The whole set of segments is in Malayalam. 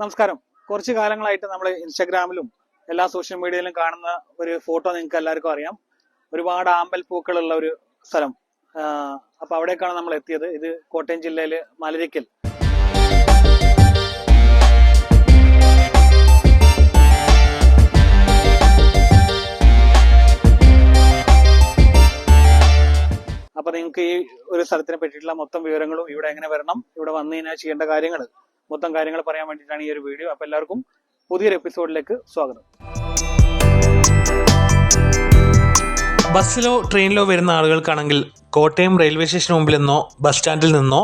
നമസ്കാരം. കുറച്ച് കാലങ്ങളായിട്ട് നമ്മൾ ഇൻസ്റ്റാഗ്രാമിലും എല്ലാ സോഷ്യൽ മീഡിയയിലും കാണുന്ന ഒരു ഫോട്ടോ നിങ്ങൾക്ക് എല്ലാവർക്കും അറിയാം. ഒരുപാട് ആമ്പൽ പൂക്കളുള്ള ഒരു സ്ഥലം. അപ്പൊ അവിടേക്കാണ് നമ്മൾ എത്തിയത്. ഇത് കോട്ടയം ജില്ലയിലെ മലരിക്കൽ. അപ്പൊ നിങ്ങൾക്ക് ഈ ഒരു സ്ഥലത്തിനെ പറ്റിയിട്ടുള്ള മൊത്തം വിവരങ്ങളും ഇവിടെ എങ്ങനെ വരണം ഇവിടെ വന്നു കഴിഞ്ഞാൽ ചെയ്യേണ്ട കാര്യങ്ങൾ മൊത്തം കാര്യങ്ങൾ പറയാൻ വേണ്ടിയിട്ടാണ് ഈ ഒരു വീഡിയോ. അപ്പൊ എല്ലാവർക്കും പുതിയൊരു എപ്പിസോഡിലേക്ക് സ്വാഗതം. ബസ്സിലോ ട്രെയിനിലോ വരുന്ന ആളുകൾക്കാണെങ്കിൽ കോട്ടയം റെയിൽവേ സ്റ്റേഷന് മുമ്പിൽ നിന്നോ ബസ് സ്റ്റാൻഡിൽ നിന്നോ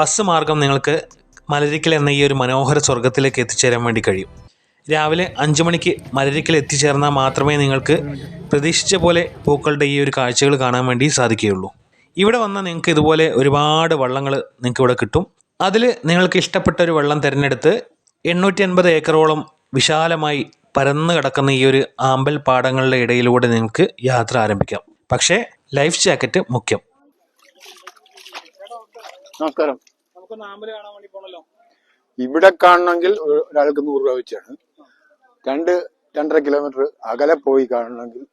ബസ് മാർഗം നിങ്ങൾക്ക് മലരിക്കൽ എന്ന ഈ ഒരു മനോഹര സ്വർഗത്തിലേക്ക് എത്തിച്ചേരാൻ വേണ്ടി കഴിയും. രാവിലെ അഞ്ചു മണിക്ക് മലരിക്കൽ എത്തിച്ചേർന്നാൽ മാത്രമേ നിങ്ങൾക്ക് പ്രതീക്ഷിച്ച പോലെ പൂക്കളുടെ ഈ ഒരു കാഴ്ചകൾ കാണാൻ വേണ്ടി സാധിക്കുകയുള്ളൂ. ഇവിടെ വന്നാൽ നിങ്ങൾക്ക് ഇതുപോലെ ഒരുപാട് വള്ളങ്ങൾ നിങ്ങൾക്ക് ഇവിടെ കിട്ടും. അതിൽ നിങ്ങൾക്ക് ഇഷ്ടപ്പെട്ട ഒരു വെള്ളം തിരഞ്ഞെടുത്ത് എണ്ണൂറ്റി അൻപത് ഏക്കറോളം വിശാലമായി പരന്നു കിടക്കുന്ന ഈ ഒരു ആമ്പൽ പാടങ്ങളുടെ ഇടയിലൂടെ നിങ്ങൾക്ക് യാത്ര ആരംഭിക്കാം. പക്ഷേ ലൈഫ് ജാക്കറ്റ് മുഖ്യം. നമസ്കാരം. ഇവിടെ കാണണമെങ്കിൽ ഒരു- ഒരാൾക്ക് നൂറ് രൂപ വെച്ചാണ്. രണ്ട് രണ്ടര കിലോമീറ്റർ അകലെ പോയി കാണണമെങ്കിൽ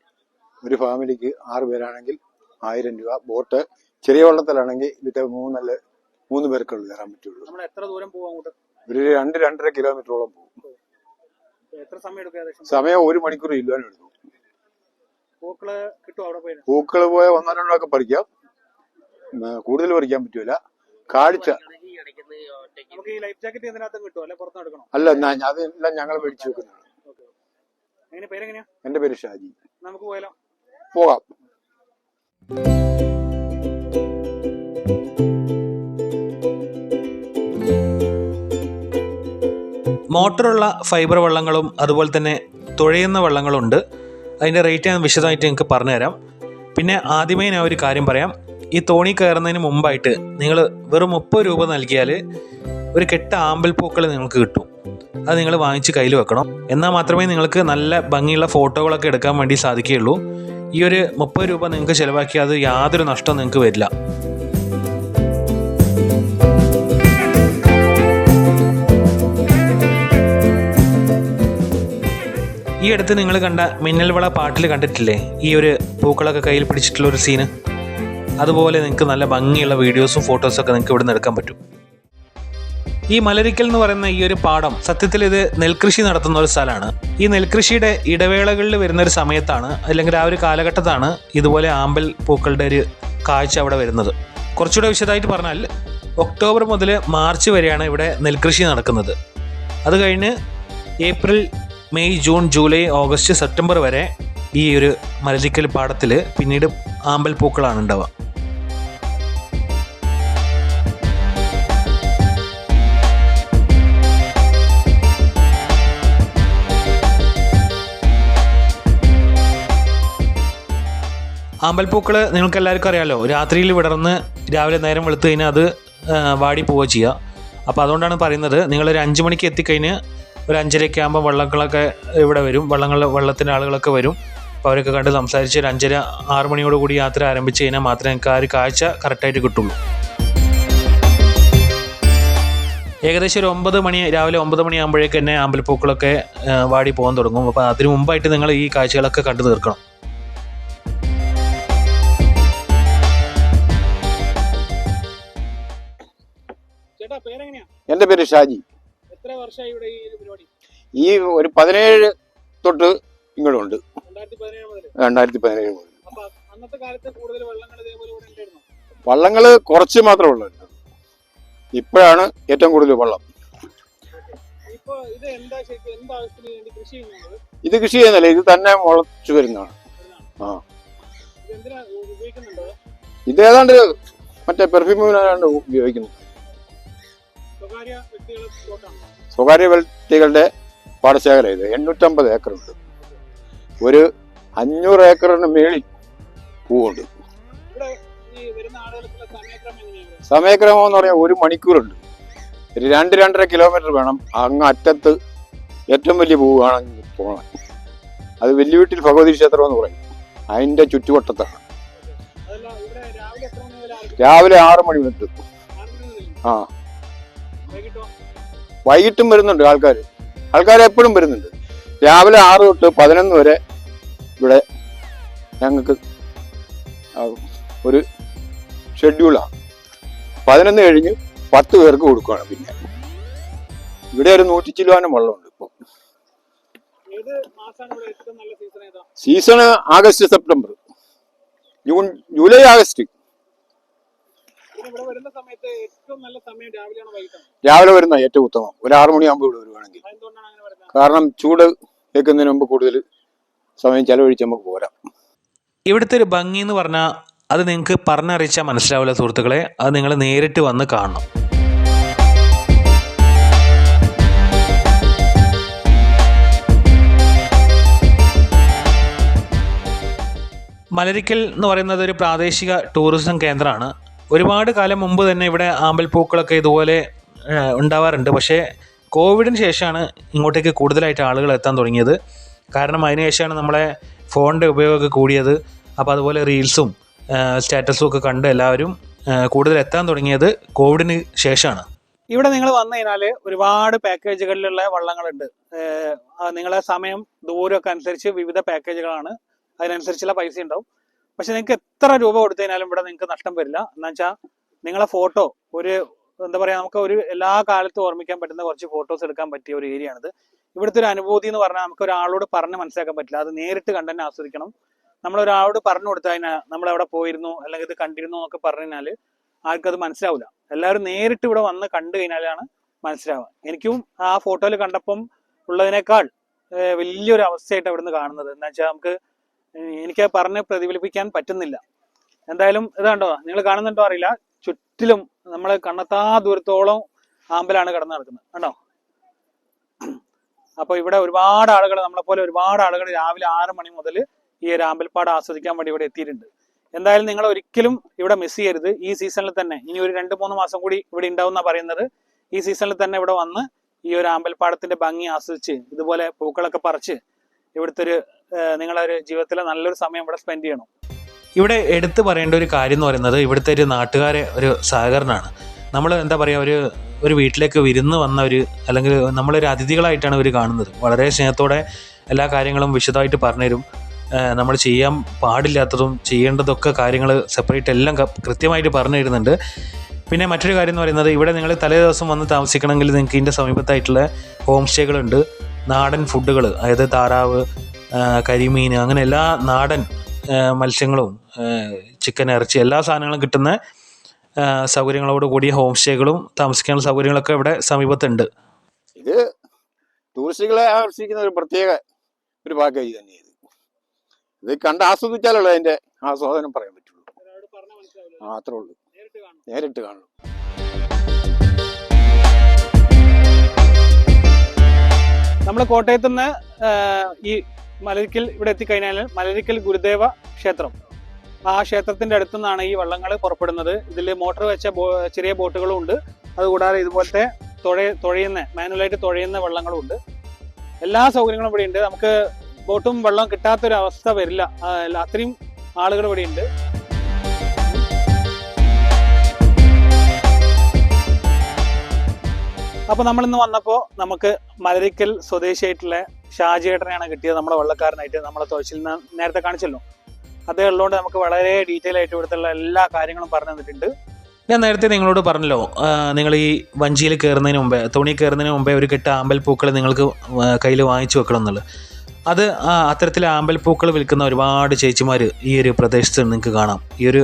ഒരു ഫാമിലിക്ക് ആറ് പേരാണെങ്കിൽ ആയിരം രൂപ. ബോട്ട് ചെറിയ വള്ളത്തിലാണെങ്കിൽ ഇതിന്റെ മൂന്നല്ല മൂന്ന് പേർക്കുള്ളൂ കയറാൻ പറ്റുള്ളൂ. നമ്മൾ എത്ര ദൂരം പോകും അങ്ങോട്ട്? ഒരു രണ്ട് രണ്ടര കിലോമീറ്ററോളം പോകും എത്ര സമയം എടുക്കും ഏകദേശം? സമയം ഒരു മണിക്കൂർ ഇല്ലാനും എടുക്കും. പൂക്കൾ കിട്ടും അവിടെ പോയി പൂക്കൾ പോയ ഒന്നോ രണ്ടോ ഒക്കെ പറിക്കാം. കൂടുതൽ പറിക്കാൻ പറ്റൂല. കാഴ്ച. നമുക്ക് ഈ ലൈഫ് ജാക്കറ്റ് ഇതിനകത്ത് കിട്ടും അല്ലെ പുറത്ത് എടുക്കണം? അല്ല അതെല്ലാം ഞങ്ങൾ മേടിച്ചു വെക്കുന്നതാണ്. എങ്ങനെ പേരെങ്ങനെയാ? എന്റെ പേര് ഷാജി. നമുക്ക് പോയാലോ? പോകാം. മോട്ടറുള്ള ഫൈബർ വള്ളങ്ങളും അതുപോലെ തന്നെ തുഴയുന്ന വള്ളങ്ങളുണ്ട്. അതിന്റെ റേറ്റ് ഞാൻ വിശദമായിട്ട് നിങ്ങൾക്ക് പറഞ്ഞുതരാം. പിന്നെ ആദ്യമേ ഞാൻ ഒരു കാര്യം പറയാം. ഈ തോണി കയറുന്നതിന് മുമ്പായിട്ട് നിങ്ങൾ വെറും മുപ്പത് രൂപ നൽകിയാൽ ഒരു കെട്ട ആമ്പൽ പൂക്കൾ നിങ്ങൾക്ക് കിട്ടും. അത് നിങ്ങൾ വാങ്ങിച്ച് കയ്യിൽ വെക്കണം. എന്നാൽ മാത്രമേ നിങ്ങൾക്ക് നല്ല ഭംഗിയുള്ള ഫോട്ടോകളൊക്കെ എടുക്കാൻ വേണ്ടി സാധിക്കുകയുള്ളൂ. ഈ ഒരു മുപ്പത് രൂപ നിങ്ങൾക്ക് ചിലവാക്കിയാൽ അത് യാതൊരു നഷ്ടവും നിങ്ങൾക്ക് വരില്ല. അടുത്ത് നിങ്ങൾ കണ്ട മിന്നൽവള പാട്ടിൽ കണ്ടിട്ടില്ലേ? ഈ ഒരു പൂക്കളൊക്കെ കയ്യിൽ പിടിച്ചിട്ടുള്ള ഒരു സീന് അതുപോലെ നിങ്ങൾക്ക് നല്ല ഭംഗിയുള്ള വീഡിയോസും ഫോട്ടോസും ഒക്കെ നിങ്ങൾക്ക് ഇവിടെ എടുക്കാൻ പറ്റും. ഈ മലരിക്കൽ എന്ന് പറയുന്ന ഈ ഒരു പാടം സത്യത്തിൽ ഇത് നെൽകൃഷി നടത്തുന്ന ഒരു സ്ഥലമാണ്. ഈ നെൽകൃഷിയുടെ ഇടവേളകളിൽ വരുന്ന ഒരു സമയത്താണ് അല്ലെങ്കിൽ ആ ഒരു കാലഘട്ടത്താണ് ഇതുപോലെ ആമ്പൽ പൂക്കളുടെ ഒരു കാഴ്ച അവിടെ വരുന്നത്. കുറച്ചുകൂടെ വിശദമായിട്ട് പറഞ്ഞാൽ ഒക്ടോബർ മുതൽ മാർച്ച് വരെയാണ് ഇവിടെ നെൽകൃഷി നടക്കുന്നത്. അത് കഴിഞ്ഞ് April May June July August September വരെ ഈ ഒരു മലരിക്കൽ പാടത്തിൽ പിന്നീട് ആമ്പൽ പൂക്കളാണ് ഉണ്ടാവുക. ആമ്പൽപ്പൂക്കൾ നിങ്ങൾക്ക് എല്ലാവർക്കും അറിയാമല്ലോ രാത്രിയിൽ വിടർന്ന് രാവിലെ നേരം വെളുത്ത് കഴിഞ്ഞാൽ അത് വാടി പോവുക ചെയ്യുക. അപ്പോൾ അതുകൊണ്ടാണ് പറയുന്നത് നിങ്ങളൊരു അഞ്ച് മണിക്ക് എത്തിക്കഴിഞ്ഞ് ഒരു അഞ്ചരയൊക്കെ ആകുമ്പോൾ വള്ളങ്ങളൊക്കെ ഇവിടെ വരും. വള്ളങ്ങൾ വള്ളത്തിന്റെ ആളുകളൊക്കെ വരും. അപ്പോൾ അവരൊക്കെ കണ്ട് സംസാരിച്ച് ഒരു അഞ്ചര ആറ് മണിയോട് കൂടി യാത്ര ആരംഭിച്ച് കഴിഞ്ഞാൽ മാത്രമേ എനിക്ക് ആ ഒരു കാഴ്ച കറക്റ്റായിട്ട് കിട്ടുള്ളൂ. ഏകദേശം ഒരു ഒമ്പത് മണി രാവിലെ ഒമ്പത് മണിയാകുമ്പോഴേക്ക് തന്നെ ആമ്പൽപ്പൂക്കളൊക്കെ വാടി പോകാൻ തുടങ്ങും. അപ്പോൾ അതിന് മുമ്പായിട്ട് നിങ്ങൾ ഈ കാഴ്ചകളൊക്കെ കണ്ടു തീർക്കണം. എന്റെ പേര് ഷാജി. എത്ര വർഷമായി ഇവിടെ ഈ ഒരു പരിപാടി? ഈ ഒരു പതിനേഴ് തൊട്ട് ഇങ്ങോട്ടുണ്ട് രണ്ടായിരത്തി പതിനേഴ് മുതൽ രണ്ടായിരത്തി പതിനേഴ് മുതൽ അപ്പൊ അന്നത്തെ കാലത്ത് കൂടുതൽ വള്ളങ്ങൾ ഇതേപോലെ ഇവിടെ ഉണ്ടായിരുന്നു? വള്ളങ്ങൾ കുറച്ച് മാത്രമേ ഉള്ളൂ ഇപ്പോഴാണ് ഏറ്റവും കൂടുതൽ വള്ളം. ഇത് കൃഷി ചെയ്യുന്നില്ല ഇത് തന്നെ മുളച്ചു വരുന്നതാണ്. ആ. ഇത് ഏതാണ്ട് മറ്റേ പെർഫ്യൂമിനാണ് ഉപയോഗിക്കുന്നത് സ്വകാര്യ വ്യക്തികളുടെ പാടശേഖരം ഇത്. എണ്ണൂറ്റമ്പത് ഏക്കറുണ്ട്. ഒരു അഞ്ഞൂറ് ഏക്കറിന് മേളിൽ പൂവുണ്ട്. സമയക്രമം എന്ന് പറഞ്ഞാൽ ഒരു മണിക്കൂറുണ്ട്. ഒരു രണ്ട് രണ്ടര കിലോമീറ്റർ വേണം അങ്ങ് അറ്റത്ത് ഏറ്റവും വലിയ പൂവ് കാണാൻ പോകണം അത് വലിയ വീട്ടിൽ ഭഗവതി ക്ഷേത്രം എന്ന് പറയും. അതിന്റെ ചുറ്റുവട്ടത്താണ്. രാവിലെ ആറ് മണി മുതൽ. ആ. വൈകിട്ടോ? വരുന്നുണ്ട് ആൾക്കാർ ആൾക്കാർ എപ്പോഴും വരുന്നുണ്ട്. രാവിലെ ആറ് തൊട്ട് പതിനൊന്ന് വരെ ഇവിടെ ഞങ്ങൾക്ക് ഒരു ഷെഡ്യൂളാണ് പതിനൊന്ന് കഴിഞ്ഞ് പത്ത് പേർക്ക് കൊടുക്കുകയാണ് പിന്നെ. ഇവിടെ ഒരു നൂറ്റി ചില്ലുവാനും വെള്ളമുണ്ട് ഇപ്പോൾ season August September. June July August പിന്നെ ഇവിടെ വരുന്ന സമയത്ത് ഏറ്റവും നല്ല സമയം രാവിലെയാണ് വൈകിട്ടാണ് രാവിലെ വരുന്ന ഏറ്റവും ഉത്തമം. ഒരു ആറു മണിയാകുമ്പോൾ ഇവിടെ വരുവാണെങ്കിൽ. കാരണം ചൂട് വെക്കുന്നതിന് മുമ്പ് കൂടുതൽ സമയം ചെലവഴിച്ച് നമുക്ക് പോരാ. ഇവിടുത്തെ ഒരു ഭംഗി എന്ന് പറഞ്ഞാൽ അത് നിങ്ങൾക്ക് പറഞ്ഞറിയിച്ചാൽ മനസ്സിലാവില്ല സുഹൃത്തുക്കളെ. അത് നിങ്ങൾ നേരിട്ട് വന്ന് കാണണം. മലരിക്കൽ എന്ന് പറയുന്നത് ഒരു പ്രാദേശിക ടൂറിസം കേന്ദ്രമാണ്. ഒരുപാട് കാലം മുമ്പ് തന്നെ ഇവിടെ ആമ്പൽപ്പൂക്കളൊക്കെ ഇതുപോലെ ഉണ്ടാവാറുണ്ട്. പക്ഷേ കോവിഡിന് ശേഷമാണ് ഇങ്ങോട്ടേക്ക് കൂടുതലായിട്ട് ആളുകൾ എത്താൻ തുടങ്ങിയത്. കാരണം അതിനുശേഷമാണ് നമ്മളെ ഫോണിന്റെ ഉപയോഗമൊക്കെ കൂടിയത്. അപ്പോൾ അതുപോലെ റീൽസും സ്റ്റാറ്റസും ഒക്കെ കണ്ട് എല്ലാവരും കൂടുതൽ എത്താൻ തുടങ്ങിയത് കോവിഡിന് ശേഷമാണ്. ഇവിടെ നിങ്ങൾ വന്നു കഴിഞ്ഞാൽ ഒരുപാട് പാക്കേജുകളിലുള്ള വള്ളങ്ങളുണ്ട്. നിങ്ങളെ സമയം ദൂരമൊക്കെ അനുസരിച്ച് വിവിധ പാക്കേജുകളാണ്. അതിനനുസരിച്ചുള്ള പൈസ ഉണ്ടാവും. പക്ഷെ നിങ്ങൾക്ക് എത്ര രൂപ കൊടുത്തതിനാലും ഇവിടെ നിങ്ങൾക്ക് നഷ്ടം വരില്ല. എന്ന് വെച്ചാൽ നിങ്ങളെ ഫോട്ടോ ഒരു എന്താ പറയാ നമുക്ക് ഒരു എല്ലാ കാലത്തും ഓർമ്മിക്കാൻ പറ്റുന്ന കുറച്ച് ഫോട്ടോസ് എടുക്കാൻ പറ്റിയ ഒരു ഏരിയ ആണിത്. ഇവിടുത്തെ ഒരു അനുഭൂതി എന്ന് പറഞ്ഞാൽ നമുക്ക് ഒരാളോട് പറഞ്ഞ് മനസ്സിലാക്കാൻ പറ്റില്ല. അത് നേരിട്ട് കണ്ട് തന്നെ ആസ്വദിക്കണം. നമ്മൾ ഒരാളോട് പറഞ്ഞു കൊടുത്തു കഴിഞ്ഞാൽ നമ്മൾ എവിടെ പോയിരുന്നു അല്ലെങ്കിൽ ഇത് കണ്ടിരുന്നു എന്നൊക്കെ പറഞ്ഞു കഴിഞ്ഞാൽ ആർക്കും അത് മനസ്സിലാവില്ല എല്ലാവരും നേരിട്ട് ഇവിടെ വന്ന് കണ്ടു കഴിഞ്ഞാലാണ് മനസ്സിലാവുക. എനിക്കും ആ ഫോട്ടോയിൽ കണ്ടപ്പം ഉള്ളതിനേക്കാൾ വലിയൊരു അവസ്ഥയായിട്ട് അവിടുന്ന് കാണുന്നത്. എന്താ വെച്ചാൽ നമുക്ക് എനിക്ക് പറഞ്ഞ് പ്രതിഫലിപ്പിക്കാൻ പറ്റുന്നില്ല. എന്തായാലും ഇതാണ്ടോ നിങ്ങൾ കാണുന്നുണ്ടോ അറിയില്ല. ചുറ്റിലും നമ്മൾ കണ്ണത്താ ദൂരത്തോളം ആമ്പലാണ് കിടന്ന് നടക്കുന്നത്. കണ്ടോ? അപ്പൊ ഇവിടെ ഒരുപാട് ആളുകൾ നമ്മളെ പോലെ ഒരുപാട് ആളുകൾ രാവിലെ ആറ് മണി മുതൽ ഈ ഒരു ആമ്പൽപ്പാട് ആസ്വദിക്കാൻ വേണ്ടി ഇവിടെ എത്തിയിട്ടുണ്ട്. എന്തായാലും നിങ്ങൾ ഒരിക്കലും ഇവിടെ മിസ് ചെയ്യരുത്. ഈ സീസണിൽ തന്നെ ഇനി ഒരു രണ്ട് മൂന്ന് മാസം കൂടി ഇവിടെ ഉണ്ടാവും പറയുന്നത്. ഈ സീസണിൽ തന്നെ ഇവിടെ വന്ന് ഈ ഒരു ആമ്പൽപ്പാടത്തിന്റെ ഭംഗി ആസ്വദിച്ച് ഇതുപോലെ പൂക്കളൊക്കെ പറിച്ച് ഇവിടുത്തെ ഒരു നിങ്ങളൊരു ജീവിതത്തിലെ നല്ലൊരു സമയം ഇവിടെ സ്പെൻഡ് ചെയ്യണം. ഇവിടെ എടുത്തു പറയേണ്ട ഒരു കാര്യം എന്ന് പറയുന്നത് ഇവിടുത്തെ ഒരു നാട്ടുകാരെ ഒരു സഹകരണമാണ്. നമ്മൾ എന്താ പറയുക ഒരു ഒരു വീട്ടിലേക്ക് വിരുന്ന് വന്ന ഒരു അല്ലെങ്കിൽ നമ്മളൊരു അതിഥികളായിട്ടാണ് ഇവർ കാണുന്നത്. വളരെ സ്നേഹത്തോടെ എല്ലാ കാര്യങ്ങളും വിശദമായിട്ട് പറഞ്ഞുതരും. നമ്മൾ ചെയ്യാൻ പാടില്ലാത്തതും ചെയ്യേണ്ടതൊക്കെ കാര്യങ്ങൾ സെപ്പറേറ്റ് എല്ലാം കൃത്യമായിട്ട് പറഞ്ഞു തരുന്നുണ്ട്. പിന്നെ മറ്റൊരു കാര്യം എന്ന് പറയുന്നത് ഇവിടെ നിങ്ങൾ തലേ ദിവസം വന്ന് താമസിക്കണമെങ്കിൽ നിങ്ങൾക്ക് ഇതിന്റെ സമീപത്തായിട്ടുള്ള ഹോം സ്റ്റേകളുണ്ട് നാടൻ ഫുഡുകൾ അതായത് താറാവ് കരിമീൻ അങ്ങനെ എല്ലാ നാടൻ മത്സ്യങ്ങളും ചിക്കൻ ഇറച്ചി എല്ലാ സാധനങ്ങളും കിട്ടുന്ന സൗകര്യങ്ങളോട് കൂടിയ ഹോം സ്റ്റേകളും താമസിക്കാനുള്ള സൗകര്യങ്ങളൊക്കെ ഇവിടെ സമീപത്തുണ്ട്. ഇത് ടൂറിസ്റ്റുകളെ ആകർഷിക്കുന്ന ഒരു പ്രത്യേക ഒരു പാക്കേജ് തന്നെയാണ് ഇത്. ഇത് കണ്ട് ആസ്വദിച്ചാലുള്ള അതിന്റെ ആസ്വാദനം പറയാൻ പറ്റുള്ളൂ. മാത്രമേ അത്രേ ഉള്ളൂ. നേരിട്ട് കാണണം. നമ്മൾ കോട്ടയത്ത് നിന്ന് ഈ മലരിക്കൽ ഇവിടെ എത്തിക്കഴിഞ്ഞാൽ മലരിക്കൽ ഗുരുദേവ ക്ഷേത്രം. ആ ക്ഷേത്രത്തിന്റെ അടുത്തു നിന്നാണ് ഈ വള്ളങ്ങൾ പുറപ്പെടുന്നത്. ഇതിൽ മോട്ടോർ വെച്ച ചെറിയ ബോട്ടുകളും ഉണ്ട്. അതുകൂടാതെ ഇതുപോലത്തെ തുഴ തുഴയുന്ന മാനുവലായിട്ട് തുഴയുന്ന വള്ളങ്ങളും ഉണ്ട് എല്ലാ സൗകര്യങ്ങളും ഇവിടെ ഉണ്ട് നമുക്ക് ബോട്ടും വെള്ളവും കിട്ടാത്തൊരവസ്ഥ വരില്ല. അത്രയും ആളുകൾ ഇവിടെ ഉണ്ട് അപ്പൊ നമ്മൾ ഇന്ന് വന്നപ്പോ നമുക്ക് മലരിക്കൽ സ്വദേശിയായിട്ടുള്ള ഷാജിയേട്ടനെയാണ് കിട്ടിയത് നമ്മുടെ വെള്ളക്കാരനായിട്ട്. നമ്മളെ തുഴച്ചിൽ നേരത്തെ കാണിച്ചല്ലോ. അദ്ദേഹം ഉള്ളതുകൊണ്ട് നമുക്ക് വളരെ ഡീറ്റെയിൽ ആയിട്ട് ഇവിടുത്തെ എല്ലാ കാര്യങ്ങളും പറഞ്ഞു തന്നിട്ടുണ്ട്. ഞാൻ നേരത്തെ നിങ്ങളോട് പറഞ്ഞല്ലോ നിങ്ങൾ ഈ വഞ്ചിയിൽ കയറുന്നതിന് മുമ്പേ തുണി കയറുന്നതിന് മുമ്പേ ഒരു കെട്ട് ആമ്പൽപ്പൂക്കൾ നിങ്ങൾക്ക് കയ്യിൽ വാങ്ങിച്ചു വെക്കണം എന്നുള്ളത്. അത് അത്തരത്തിൽ ആമ്പൽപ്പൂക്കൾ വിൽക്കുന്ന ഒരുപാട് ചേച്ചിമാർ ഈ ഒരു പ്രദേശത്ത് നിങ്ങൾക്ക് കാണാം. ഈ ഒരു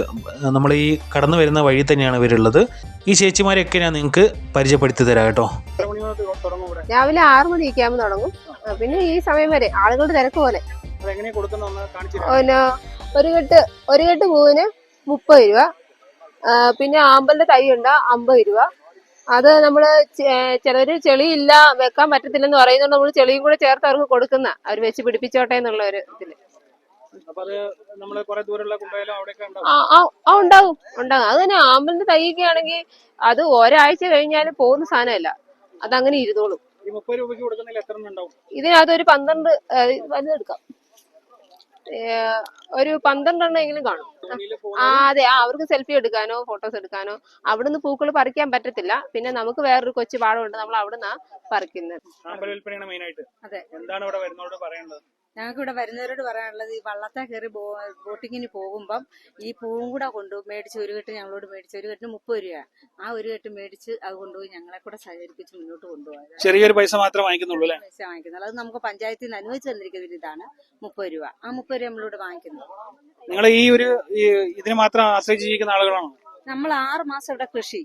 നമ്മൾ ഈ കടന്നു വരുന്ന വഴി തന്നെയാണ് ഇവരുള്ളത്. ഈ ചേച്ചിമാരെയൊക്കെ ഞാൻ നിങ്ങൾക്ക് പരിചയപ്പെടുത്തി തരാം കേട്ടോ. എത്ര മണി മുതൽ തുടങ്ങും ഇവിടെ രാവിലെ ആറ് മണിയൊക്കെ ആകുമ്പോൾ തുടങ്ങും. പിന്നെ ഈ സമയം വരെ ആളുകളുടെ തിരക്ക് പോലെ. പിന്നെ ഒരു കെട്ട് ഒരു കെട്ട് പൂവിന് മുപ്പത് രൂപ. പിന്നെ ആമ്പലിന്റെ തൈ ഉണ്ട് അമ്പത് രൂപ. അത് നമ്മൾ ചെ- ചിലര് ചെളിയില്ല വെക്കാൻ പറ്റത്തില്ലെന്ന് പറയുന്നുണ്ട് നമ്മൾ ചെളിയും കൂടെ ചേർത്ത് അവർക്ക് കൊടുക്കുന്ന അവർ വെച്ച് പിടിപ്പിച്ചോട്ടെ എന്നുള്ള ഒരു ഇതിൽ. ആ ഉണ്ടാകും ഉണ്ടാകും അത് തന്നെ ആമ്പലിന്റെ തൈയൊക്കെ ആണെങ്കിൽ അത് ഒരാഴ്ച കഴിഞ്ഞാൽ പോകുന്ന സാധനമല്ല. അതങ്ങനെ ഇരുന്നോളും. ഉണ്ടാവും? ഇതിനകത്ത് ഒരു പന്ത്രണ്ട് വലുതെടുക്കാം ഒരു പന്ത്രണ്ടെണ്ണെങ്കിലും കാണും. ആ അതെ ആ അവർക്ക് സെൽഫി എടുക്കാനോ ഫോട്ടോസ് എടുക്കാനോ. അവിടുന്ന് പൂക്കൾ പറിക്കാൻ പറ്റത്തില്ല. പിന്നെ നമുക്ക് വേറൊരു കൊച്ചു പാടമുണ്ട് നമ്മൾ അവിടുന്ന് പറിക്കുന്നത് ഞങ്ങൾക്ക് ഇവിടെ വരുന്നവരോട് പറയാനുള്ളത് ഈ വള്ളത്തെ കയറി ബോട്ടിങ്ങിന് പോകുമ്പം ഈ പൂവും കൂടെ കൊണ്ടു മേടിച്ച് ഒരു കെട്ട് ഞങ്ങളോട് മേടിച്ച് ഒരു കെട്ടിന് മുപ്പത് രൂപ. ആ ഒരു കെട്ട് മേടിച്ച് അത് കൊണ്ടുപോയി ഞങ്ങളെ കൂടെ സഹകരിപ്പിച്ച് മുന്നോട്ട് കൊണ്ടുപോകാം ചെറിയൊരു പൈസ മാത്രമേ വാങ്ങിക്കുന്നുള്ളൂ പൈസ വാങ്ങിക്കുന്നുള്ളൂ. അത് നമുക്ക് പഞ്ചായത്തിൽ നിന്ന് അനുവദിച്ചു തന്നിരിക്കുന്ന ഒരു ഇതാണ് മുപ്പത് രൂപ. ആ മുപ്പത് രൂപ നമ്മളോട് വാങ്ങിക്കുന്നു. നിങ്ങൾ ഈ ഒരു ഇതിന് മാത്രം ആശ്രയിച്ച് ജീവിക്കുന്ന ആളുകളാണോ? നമ്മൾ ആറ് മാസം ഇവിടെ കൃഷി.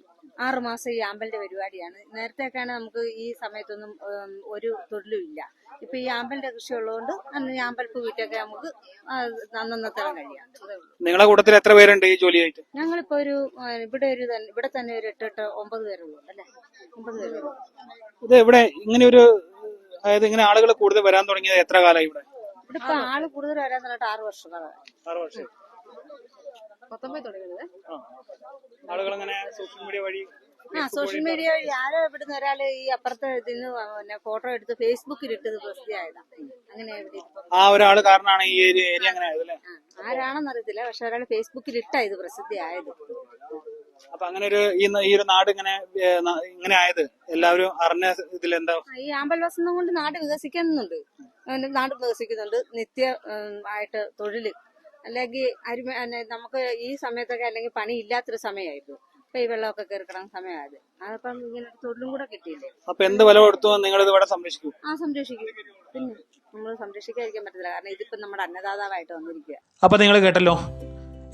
ആറ് മാസം ഈ ആമ്പലിന്റെ പരിപാടിയാണ്. നേരത്തെയൊക്കെയാണ് നമുക്ക് ഈ സമയത്തൊന്നും ഒരു തൊഴിലും ഇല്ല. ഇപ്പൊ ഈ ആമ്പലിന്റെ കൃഷി ഉള്ളതുകൊണ്ട് അന്ന് ഈ ആമ്പൽ പൂവിറ്റൊക്കെ നമുക്ക് അന്നന്നത്തോളം കഴിയാം. നിങ്ങളെ കൂട്ടത്തിൽ എത്ര പേരുണ്ട് ഈ ജോലിയായിട്ട്? ഞങ്ങളിപ്പോ ഒരു ആ, ഇവിടെ ഒരു തന്നെ- ഇവിടെ തന്നെ ഒരു എട്ട് എട്ട് ഒമ്പത് പേരുള്ളൂ അല്ലേ? ഒമ്പത് പേരുള്ളൂ ഇത് ഇവിടെ ഇങ്ങനെ ഒരു അതായത് ഇങ്ങനെ ആളുകൾ കൂടുതൽ വരാൻ തുടങ്ങിയത് എത്ര കാലമായി ഇവിടെ? ഇവിടെ ഇപ്പൊ ആൾ കൂടുതൽ വരാൻ തുടങ്ങിയിട്ട് ആറ് വർഷം ആറ് വർഷം. പത്തൊമ്പത് തുടങ്ങുന്നത് ആളുകൾ ഇങ്ങനെ സോഷ്യൽ മീഡിയ വഴി ആ സോഷ്യൽ മീഡിയ വഴി ആരോ ഇവിടുന്ന് ഒരാൾ ഈ അപ്പുറത്തെ ഇതിന് പിന്നെ ഫോട്ടോ എടുത്ത് ഫേസ്ബുക്കിൽ ഇട്ടത് പ്രസിദ്ധിയായതാ അങ്ങനെ ഇവിടെ ഇപ്പൊ ആ ഒരാൾ കാരണമാണ് ഈ ഏരിയ ഏരിയ അങ്ങനെ ആയത് അല്ലേ? ആ, ആരാണെന്ന് അറിയത്തില്ല പക്ഷെ ഒരാൾ ഫേസ്ബുക്കിൽ ഇട്ടാ ഇത് പ്രസിദ്ധിയായത് അപ്പൊ അങ്ങനെ ഒരു ഈ ന- ഈ ഒരു നാട് ഇങ്ങനെ ഏ, ന- ഇങ്ങനെ ആയത്. എല്ലാവരും അറിഞ്ഞ ഇതിലെന്താ? എന്താ ഈ ആമ്പൽ വസന്തം കൊണ്ട് നാട് വികസിക്കുന്നുണ്ട്. അങ്ങനെ നാട് വികസിക്കുന്നുണ്ട്. നിത്യ ഉം, ആയിട്ട് തൊഴിൽ. അല്ലെങ്കിൽ അരിമ അന്നെ നമുക്ക് ഈ സമയത്തൊക്കെ അല്ലെങ്കിൽ പണി ഇല്ലാത്തൊരു സമയമായിരുന്നു ഇപ്പൊ ഈ വെള്ളമൊക്കെ കയറിക്കിടാൻ സമയമായത്. അതപ്പം ഇങ്ങനെ തൊഴിലും കൂടെ കിട്ടിയില്ലേ? അപ്പൊ എന്ത് വില കൊടുത്തു നിങ്ങൾ ഇത് ഇവിടെ സംരക്ഷിക്കും? ആ സംരക്ഷിക്കും. പിന്നെ നമ്മൾ സംരക്ഷിക്കാതിരിക്കാൻ പറ്റത്തില്ല. കാരണം ഇതിപ്പോ നമ്മുടെ അന്നദാതാവായിട്ട് വന്നിരിക്കുക അപ്പോൾ നിങ്ങൾ കേട്ടല്ലോ?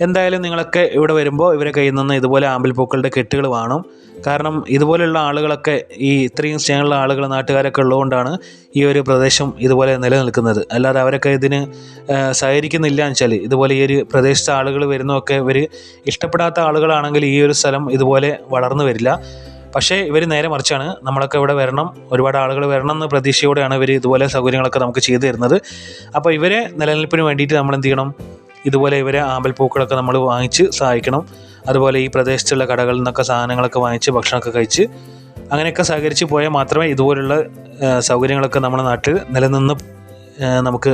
എന്തായാലും നിങ്ങളൊക്കെ ഇവിടെ വരുമ്പോൾ ഇവരെ കയ്യിൽ നിന്ന് ഇതുപോലെ ആമ്പൽപ്പൂക്കളുടെ കെട്ടുകൾ വാങ്ങും കാരണം ഇതുപോലെയുള്ള ആളുകളൊക്കെ ഈ ഇത്രയും സ്നേഹമുള്ള ആളുകൾ നാട്ടുകാരൊക്കെ ഉള്ളതുകൊണ്ടാണ് ഈ ഒരു പ്രദേശം ഇതുപോലെ നിലനിൽക്കുന്നത്. അല്ലാതെ അവരൊക്കെ ഇതിന് സഹകരിക്കുന്നില്ല എന്ന് വെച്ചാൽ ഇതുപോലെ ഈ ഒരു പ്രദേശത്തെ ആളുകൾ വരുന്നതൊക്കെ ഇവർ ഇഷ്ടപ്പെടാത്ത ആളുകളാണെങ്കിൽ ഈ ഒരു സ്ഥലം ഇതുപോലെ വളർന്നു വരില്ല. പക്ഷേ ഇവർ നേരെ മറിച്ചാണ് നമ്മളൊക്കെ ഇവിടെ വരണം ഒരുപാട് ആളുകൾ വരണം എന്ന പ്രതീക്ഷയോടെയാണ് ഇവർ ഇതുപോലെ സൗകര്യങ്ങളൊക്കെ നമുക്ക് ചെയ്തു തരുന്നത്. അപ്പോൾ ഇവരെ നിലനിൽപ്പിന് വേണ്ടിയിട്ട് നമ്മൾ എന്ത് ചെയ്യണം? ഇതുപോലെ ഇവരെ ആമ്പൽപ്പൂക്കളൊക്കെ നമ്മൾ വാങ്ങിച്ച് സഹായിക്കണം. അതുപോലെ ഈ പ്രദേശത്തുള്ള കടകളിൽ നിന്നൊക്കെ സാധനങ്ങളൊക്കെ വാങ്ങിച്ച് ഭക്ഷണമൊക്കെ കഴിച്ച് അങ്ങനെയൊക്കെ സഹകരിച്ച് പോയാൽ മാത്രമേ ഇതുപോലുള്ള സൗകര്യങ്ങളൊക്കെ നമ്മുടെ നാട്ടിൽ നിലനിന്ന് നമുക്ക്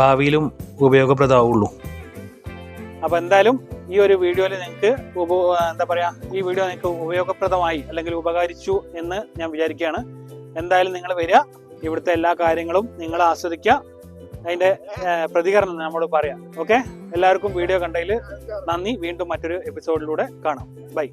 ഭാവിയിലും ഉപയോഗപ്രദമാവുള്ളൂ. അപ്പോൾ എന്തായാലും ഈ ഒരു വീഡിയോയിൽ നിങ്ങൾക്ക് ഉപ എന്താ പറയുക ഈ വീഡിയോ നിങ്ങൾക്ക് ഉപയോഗപ്രദമായി അല്ലെങ്കിൽ ഉപകരിച്ചു എന്ന് ഞാൻ വിചാരിക്കുകയാണ്. എന്തായാലും നിങ്ങൾ വരിക. ഇവിടുത്തെ എല്ലാ കാര്യങ്ങളും നിങ്ങൾ ആസ്വദിക്കുക. അതിന്റെ പ്രതികരണം നമ്മോട് പറയാം. ഓക്കെ എല്ലാവർക്കും വീഡിയോ കണ്ടതിൽ നന്ദി. വീണ്ടും മറ്റൊരു എപ്പിസോഡിലൂടെ കാണാം. ബൈ